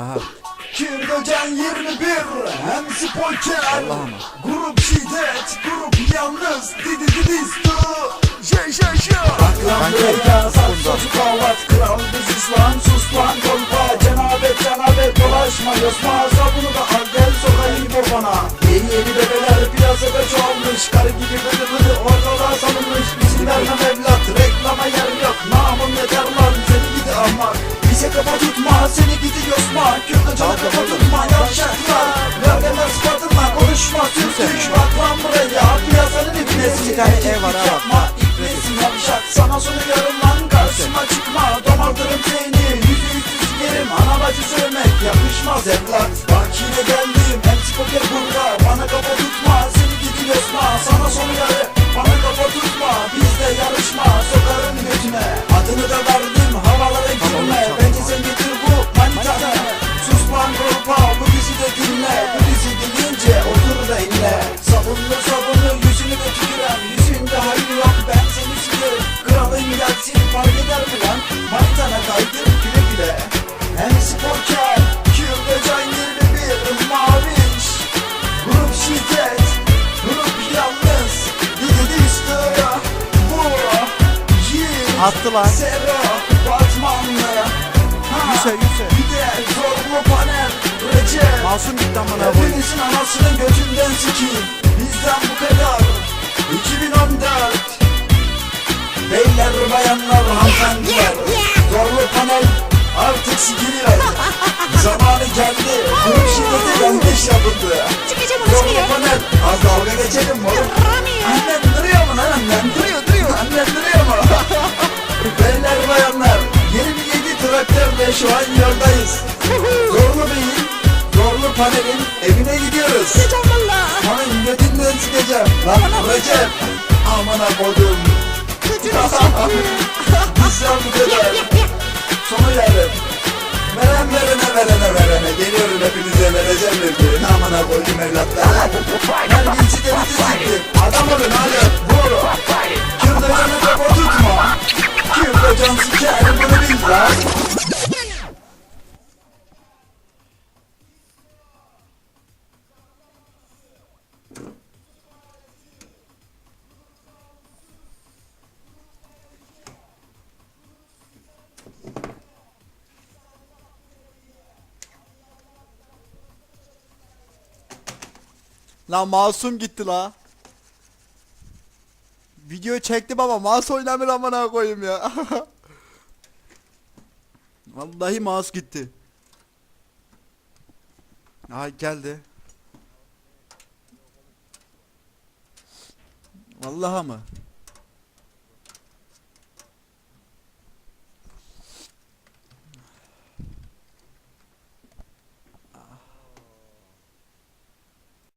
Aha. Kirdocan 21 hem spoiler Allah'ım. Grup şiddet grup yalnız Didi didi stu Şey şey şey Aklan Kanka, buraya sat bunda. sosu kavat Kral biziz lan sus lan kolpa Cenabet cenabet dolaşma Yosma İki tane ev var ha, bak. Yapma ibnesin yavşak Sana soruyorum lan karşıma çıkma. Domaltırım seni yüzü yüzü sikerim Ana bacı sevmek yakışmaz. Evlat Bak yine geldim hepsi poker burada. Bana kafa tutma seni gidi yosma Sana soruyorum bana kafa tutma. Bizde yarışma sokarım götüne Adını da verdim Yiğit Attı lan. Sero Batmanlı Ha, Yüse, yüse. Bir de zorlu panel Recep Masum gitti amına koyayım. Hepinizin anasının götünden sikeyim. Bizden bu kadar. 2014 Beyler bayanlar hanımefendiler. Zorlu panel artık sikiliyor. Zamanı geldi. Grup şiddeti yanlış yapıldı. Zorlu panel. Az dalga geçelim mi oğlum? 27 traktörle şu an yoldayız Zorlu Bey'in Zorlu panelin evine gidiyoruz. Çıkacağım valla. Hanım götünden sikeceğim Lan Recep Amına kodum Lan masum gitti la. Video çektim ama mouse oynamıyor amına koyayım ya. Vallahi mouse gitti. Ay geldi. Vallahi mı?